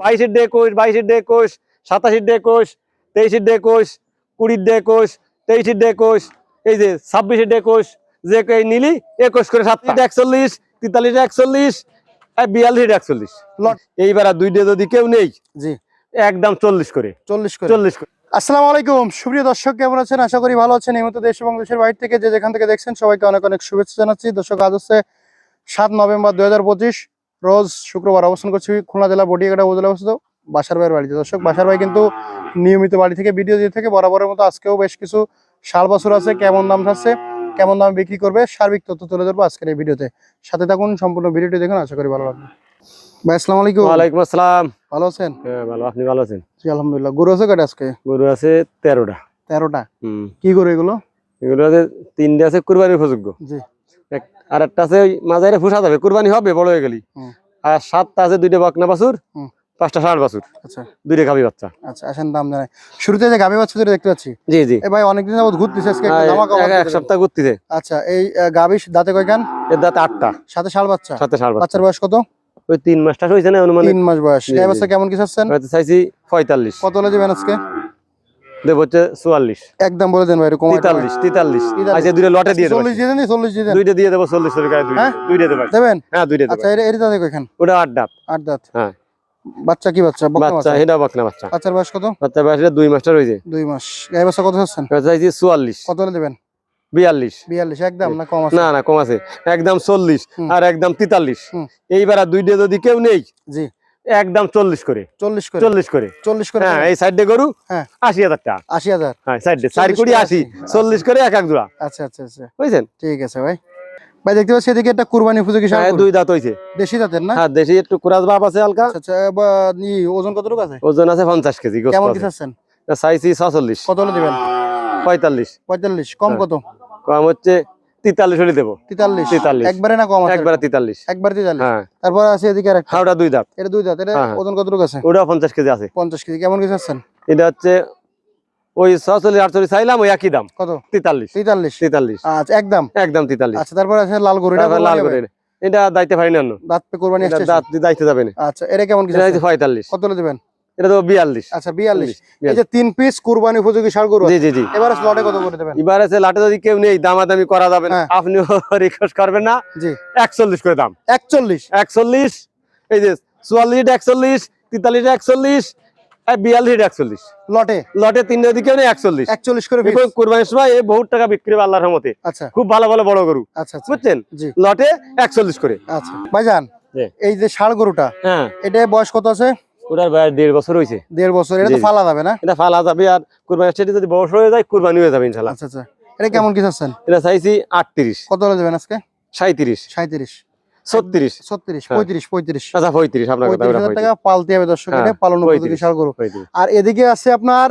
বাইশের ডে একুশ বাইশের ডে একুশ সাতাশের ডে একুশ তেইশের ডে একুশ কুড়ির ডে একুশ তেইশের ডে একুশ এই যে ছাব্বিশের ডে একুশ যে নিলি একুশ করে সাতটা। একচল্লিশ তেতাল্লিশ একচল্লিশ বিয়াল্লিশ একচল্লিশ। এইবার আর দুইটা যদি কেউ নেই জি। একদম চল্লিশ করে। চল্লিশ করে। চল্লিশ করে। আসসালামু আলাইকুম সুপ্রিয় দর্শক কেমন আছেন? আশা করি ভালো আছেন। এই মতো দেশ এবং দেশের বাইরে থেকে যে যেখান থেকে দেখছেন সবাইকে অনেক অনেক শুভেচ্ছা জানাচ্ছি। দর্শক আজ হচ্ছে সাত নভেম্বর দুই হাজার পঁচিশ। রোজ শুক্রবার অবস্থান করছি খুলনা জেলা বটিয়াঘাটা উপজেলা অবস্থিত বাসার ভাইয়ের বাড়িতে। দর্শক বাসার ভাই কিন্তু নিয়মিত বাড়ি থেকে ভিডিও দিয়ে থাকে বরাবরের মতো আজকেও বেশ কিছু শাল বছর আছে কেমন দাম থাকছে কেমন দাম বিক্রি করবে সার্বিক তথ্য তুলে ধরবো আজকের এই ভিডিওতে। সাথে থাকুন সম্পূর্ণ ভিডিওটি দেখুন আশা করি ভালো লাগবে। ভাই আসসালামু আলাইকুম। ওয়ালাইকুম আসসালাম। ভালো আছেন? হ্যাঁ ভালো আপনি ভালো আছেন? জি আলহামদুলিল্লাহ। গরু আছে কটা আজকে? গরু আছে তেরোটা। তেরোটা? হুম। কি গরু এগুলো? এগুলো আছে তিনটে আছে কুরবানির উপযোগ্য। জি। আর একটা আছে ওই মাঝারে ফুসা যাবে কুরবানি হবে বড় হয়ে গেলি। আর সাতটা আছে দুইটা বকনা বাছুর পাঁচটা ষাট বাছুর আচ্ছা। দুইটা বাচ্চা। আচ্ছা আসেন দাম জানাই। শুরুতে যে গাভী বাচ্চা দুটো দেখতে পাচ্ছি? জি জি। এ ভাই অনেকদিন যাবত ঘুরতেছে আজকে একটু জামা কাপড় এক- সপ্তাহ ঘুরতেছে। আচ্ছা এই গাভী দাঁতে কয়খান? এর দাঁত আটটা। সাথে শাল বাচ্চা? সাথে ষাট বাচ্চার বয়স কত? ওই তিন মাসটা হয়েছে না অনুমান তিন মাস বয়স। বাচ্চা কেমন কি চাচ্ছেন? চাইছি পঁয়তাল্লিশ। কত হলে আজকে? দেব হচ্ছে চুয়াল্লিশ। একদম বলে দেন ভাই এরকম তেতাল্লিশ তেতাল্লিশ। তেতাল্লিশ। আচ্ছা দুইটা লটে দিয়ে দেবো চল্লিশ দিয়ে দেন চল্লিশ দিয়ে দুইটা দিয়ে দেবো চল্লিশ টাকা হ্যাঁ? দুইটা দেবো দেবেন? হ্যাঁ দুইটা আচ্ছা এর এর দাঁতে ওটা আট দাঁত। আট দাঁত। হ্যাঁ। বাচ্চা কি বাচ্চা? বাচ্চা বাচ্চা? এটা বকনা বাচ্চা। বাচ্চার বয়স কত? বাচ্চা বয়সটা দুই মাসটা রয়েছে দুই মাস। গাই বাচ্চা কত চাচ্ছেন? চাইছি চুয়াল্লিশ। কত হলে দেবেন? বিয়াল্লিশ। বিয়াল্লিশ একদম না কম আছে? না না কম আছে। একদম চল্লিশ আর একদম তেতাল্লিশ। এইবার দুইটা যদি কেউ নেই জি। একদম চল্লিশ করে। চল্লিশ করে। চল্লিশ করে। চল্লিশ করে হ্যাঁ এই সাইডে গরু হ্যাঁ। আশি হাজার টাকা। আশি হাজার। হ্যাঁ সাইডে চার আশি। চল্লিশ করে এক এক জোড়া। আচ্ছা আচ্ছা আচ্ছা। বুঝছেন? ঠিক আছে ভাই। ভাই দেখতে পাচ্ছি এদিকে একটা কুরবানি উপযোগী হ্যাঁ দুই দাঁত হয়েছে দেশি জাতের না? হ্যাঁ দেশি একটু কুরাজ ভাব আছে হালকা। আচ্ছা আচ্ছা এবার ই ওজন কতটুকু আছে? ওজন আছে পঞ্চাশ কেজি কেমন কি কত দিবেন? পঁয়তাল্লিশ। পঁয়তাল্লিশ। কম। কত? কম হচ্ছে তেতাল্লিশ হলে দেবো। তেতাল্লিশ? তেতাল্লিশ। একবারে না কম একবারে তেতাল্লিশ। একবার তেতাল্লিশ? হ্যাঁ। তারপর আছে এদিকে আর দুই দাঁত। এটা দুই দাঁত এটা হ্যাঁ, হ্যাঁ। ওজন কতটুকু আছে? ওটাও পঞ্চাশ কেজি আছে। পঞ্চাশ কেজি। কেমন কি চাচ্ছেন? এটা হচ্ছে ওই ছচল্লিশ আটচল্লিশ চাইলাম ওই একই দাম। কত? তেতাল্লিশ। তেতাল্লিশ। তেতাল্লিশ। আচ্ছা একদম। একদম তেতাল্লিশ। আচ্ছা তারপর আছে লাল গরু এটা লাল হবে? এটা দায়িত্ব পারি না অন্য। দাঁত কোরবানি দাঁত দিয়ে দায়িত্ব যাবে না। আচ্ছা এটা কেমন কি এটা পঁয়তাল্লিশ। কত দিবেন? এটা তো বিয়াল্লিশ। আচ্ছা বিয়াল্লিশ। এই যে তিন পিস কুরবানি উপযোগী গরু জি জি জি। এবারে স্লটে কত করে দেবেন? এবার আছে লাটে যদি কেউ নেই দামাদামি করা যাবে না। হ্যাঁ। আপনিও রিকোয়েস্ট করবেন না। জি। একচল্লিশ করে দাম। একচল্লিশ? একচল্লিশ এই যে আচ্ছা। খুব ভালো ভালো বড় গরু। আচ্ছা আচ্ছা। বুঝছেন? লটে একচল্লিশ করে। আচ্ছা। ভাইজান। এই যে ষাড় গরুটা হ্যাঁ। এটা বয়স কত আছে? ওটার বয়স দেড় বছর হয়েছে দেড় বছর এটা তো ফালা যাবে না? এটা ফালা যাবে আর কুরবানি সেটি যদি বড় হয়ে যায় কুরবানি হয়ে যাবে ইনশাল্লাহ আচ্ছা আচ্ছা। এটা কেমন কি চাচ্ছেন? এটা চাইছি আটত্রিশ। কত হলে যাবেন আজকে? সাঁত্রিশ সাঁত্রিশ ছত্রিশ। ছত্রিশ হ্যাঁ। পঁয়ত্রিশ পঁয়ত্রিশ। আচ্ছা পঁয়ত্রিশ আপনার টাকা পালতে হবে দর্শক হ্যাঁ, পালন আর এদিকে আছে আপনার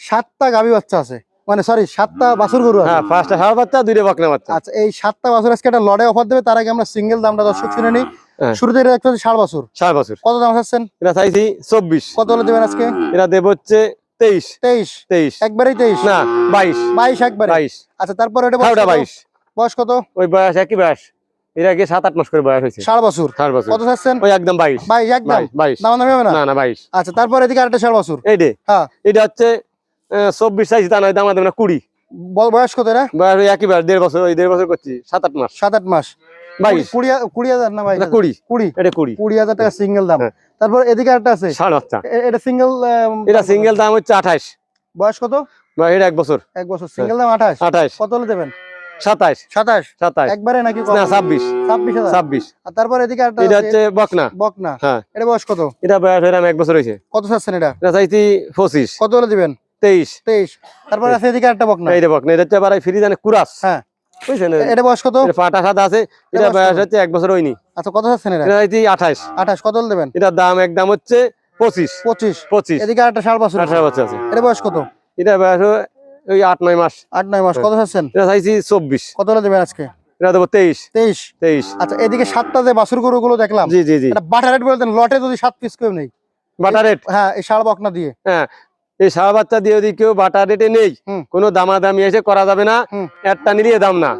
সাতটা গাভী বাচ্চা আছে। মানে সরি সাতটা বাছুর গরু আছে। হ্যাঁ পাঁচটা সাড়ে বাচ্চা দুইটা বকনা বাচ্চা। আচ্ছা এই সাতটা বাছুর আজকে একটা লড়াই অফার দেবে তার আগে আমরা সিঙ্গেল দামটা দর্শক শুনে নিই। হ্যাঁ। শুরুতে এটা একটা ষাড় বাছুর। ষাট বছর। কত দাম চাচ্ছেন? এটা চাইছি চব্বিশ। কত হলে দেবেন আজকে? এটা দেব হচ্ছে তেইশ। তেইশ। তেইশ। একবারেই তেইশ? না বাইশ। বাইশ একবারে বাইশ। আচ্ছা তারপর এটা? বাইশ। বয়স কত? ওই বয়স একই বয়স। এর আগে সাত আট মাস করে বয়স হয়েছে। ষাড় বাছুর। ষাট বছর। কত চাচ্ছেন? ওই একদম বাইশ। বাইশ একদম? বাইশ দাম দামি হবে না? না না বাইশ। আচ্ছা তারপর এদিকে আরেকটা ষাড় বাছুর। এই হ্যাঁ। এটা হচ্ছে চব্বিশ চাইছি তা নয় দাম দেবে না কুড়ি। বয়স কত বয়স দেড় বছর ওই দেড় বছর করছি সাত আট মাস। সাত আট মাস। বাইশ। কুড়ি কুড়ি হাজার না বাইশ কুড়ি। কুড়ি। এটা কুড়ি। কুড়ি হাজার টাকা সিঙ্গেল দাম। তারপর এদিকে একটা আছে। ষাট বাচ্চা এটা সিঙ্গেল এটা সিঙ্গেল দাম হচ্ছে আঠাইশ বয়স কত? এটা এক বছর। এক বছর। সিঙ্গেল দাম আঠাশ। আঠাইশ কত হলে দেবেন? সাতাইশ সাতাশ? সাতাইশ একবারে নাকি না ছাব্বিশ। ছাব্বিশ ছাব্বিশ। আর তারপর এদিকে এটা হচ্ছে বকনা। বকনা। হ্যাঁ। এটা বয়স কত? এটা বয়স এক বছর হয়েছে। কত চাচ্ছেন এটা? এটা চাইছি পঁচিশ। কত হলে দিবেন? তেইশ। তেইশ। তারপর আছে এদিকে একটা বকনা। এইটা বকনা এটা হচ্ছে আবার ফ্রি জানে কুরাস। হ্যাঁ। বুঝছেন? এটা বয়স কত? এটা পাটা সাদা আছে এটা এটা বয়স হচ্ছে এক বছর হয়নি। আচ্ছা কত চাচ্ছেন এটা? এটা চাইছি আঠাশ। কত দেবেন? এটার দাম একদম হচ্ছে পঁচিশ। পঁচিশ। পঁচিশ। এদিকে একটা ষাট বছর। আঠারো বছর আছে। এটা বয়স কত? এটা বয়স ওই আট নয় মাস। আট নয় মাস। কত চাচ্ছেন এটা চাইছি চব্বিশ। কত হলে দেবেন আজকে? এটা দেবো তেইশ। তেইশ? তেইশ। আচ্ছা এদিকে সাতটা যে বাছুর গরু গুলো দেখলাম জি জি জি। বাটার রেট বলতেন লটে যদি সাত পিস কেউ নেই। Butter rate? হ্যাঁ এই বকনা দিয়ে। হ্যাঁ। এই সারা বাচ্চা দিয়ে যদি কেউ বাটা রেটে নেই। কোনো দামাদামি এসে করা যাবে না একটা নিলে দাম না।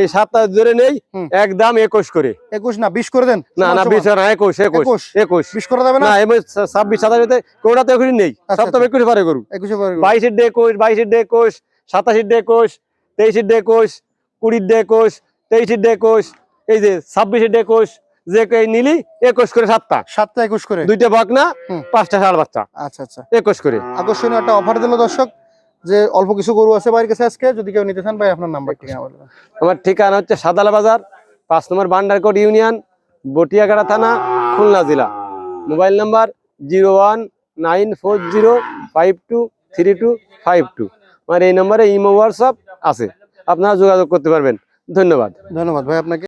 এই সাতটা ধরে নেই। এক দাম একুশ করে। একুশ না বিশ করে দেন। না না। বিশ না একুশ একুশ একুশ। বিশ করে যাবে না? এবার ছাব্বিশ সাতাশিতে কোনটাতে একুশ নেই। আচ্ছা, সপ্তাহে একুশ পারে করে। বাইশের ডে একুশ বাইশের ডে একুশ সাতাশির ডে একুশ তেইশের ডে একুশ কুড়ির ডে একুশ তেইশের ডে একুশ এই যে ছাব্বিশের ডে একুশ যে নিলি একুশ করে সাতটা। সাতটা একুশ করে? দুইটা বক না। পাঁচটা ষাট বাচ্চা আচ্ছা আচ্ছা। একুশ করে। আকর্ষণীয় একটা অফার দিল দর্শক যে অল্প কিছু গরু আছে বাড়ির কাছে আজকে যদি কেউ নিতে চান ভাই আপনার নাম্বার ঠিকানা আমার ঠিকানা হচ্ছে সাদালা বাজার পাঁচ নম্বর বান্ডারকোট ইউনিয়ন বটিয়াগাড়া থানা খুলনা জেলা। Mobile number zero one nine four zero five two three two five two. আমার এই নম্বরে ইমো হোয়াটসঅ্যাপ আছে। আপনারা যোগাযোগ করতে পারবেন। ধন্যবাদ। ধন্যবাদ ভাই আপনাকে।